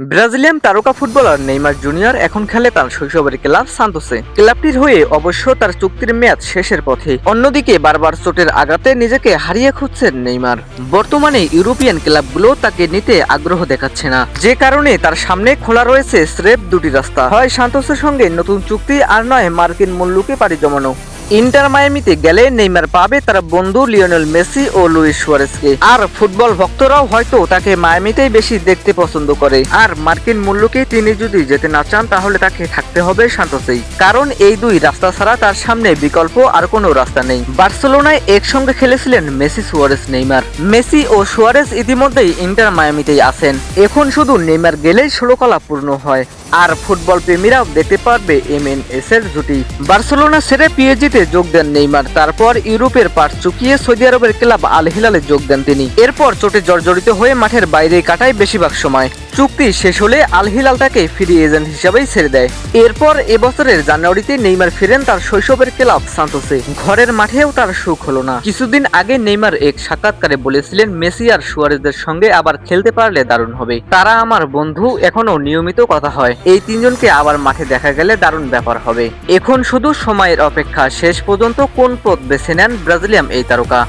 Brazilian তারকা footballer Neymar junior এখন খেলে তার শৈশবের ক্লাব সান্তোসে। ক্লাবটির হয়ে অবশ্য তার চুক্তির মেয়াদ শেষের পথে। অন্যদিকে বারবার চোটের আঘাতে নিজেকে হারিয়ে খুঁজছেন নেইমার। বর্তমানে ইউরোপিয়ান ক্লাবগুলো তাকে নিতে আগ্রহ দেখাচ্ছে না। যে কারণে তার সামনে খোলা রয়েছে স্রেফ দুটি রাস্তা। হয় সান্তোসের সঙ্গে নতুন চুক্তি আর নয় মার্কিন মূল্যকে পাড়ি জমানো। ইন্টার মায়ামিতে গেলে নেইমার পাবে তার বন্ধু লিওনেল মেসি ও লুইস সুয়ারেসকে আর ফুটবল ভক্তরাও হয়তো তাকে মায়ামিতেই বেশি দেখতে পছন্দ করে। আর মার্কিন মূল্যকে তিনি যদি যেতে না চান, তাহলে তাকে থাকতে হবে শান্তসেই কারণ এই দুই রাস্তা ছাড়া তার সামনে বিকল্প আর কোনো রাস্তা নেই। বার্সেলোনায় একসঙ্গে খেলেছিলেন মেসি সুয়ারেস নেইমার। মেসি ও সুয়ারেস ইতিমধ্যেই ইন্টার মায়ামিতেই আছেন। এখন শুধু নেইমার গেলেই ষোলকলা পূর্ণ হয়। আর ফুটবল প্রেমীরাও দেখতে পারবে এম এন এস এর জুটি। বার্সেলোনা ছেড়ে পিএজিতে যোগ দেন নেইমার। তারপর ইউরোপের পাট চুকিয়ে সৌদি আরবের ক্লাব আল হিলালে যোগ দেন তিনি। এরপর চোটে জর্জরিত হয়ে মাঠের বাইরে কাটায় বেশিরভাগ সময়। চুক্তি শেষ হলে আল হিলাল তাকে ফ্রি এজেন্ট হিসাবেই ছেড়ে দেয়। এরপর এবছরের জানুয়ারিতে নেইমার ফিরেন তার শৈশবের ক্লাব সান্তোসে। ঘরের মাঠেও তার সুখ হলো না। কিছুদিন আগে নেইমার এক সাক্ষাৎকারে বলেছিলেন, মেসি আর সুয়ারেজদের সঙ্গে আবার খেলতে পারলে দারুণ হবে। তারা আমার বন্ধু এখনও নিয়মিত কথা হয়। এই তিনজনকে আবার মাঠে দেখা গেলে দারুণ ব্যাপার হবে। এখন শুধু সময়ের অপেক্ষা, শেষ পর্যন্ত কোন পথ বেছে নেন ব্রাজিলিয়াম এই তারকা।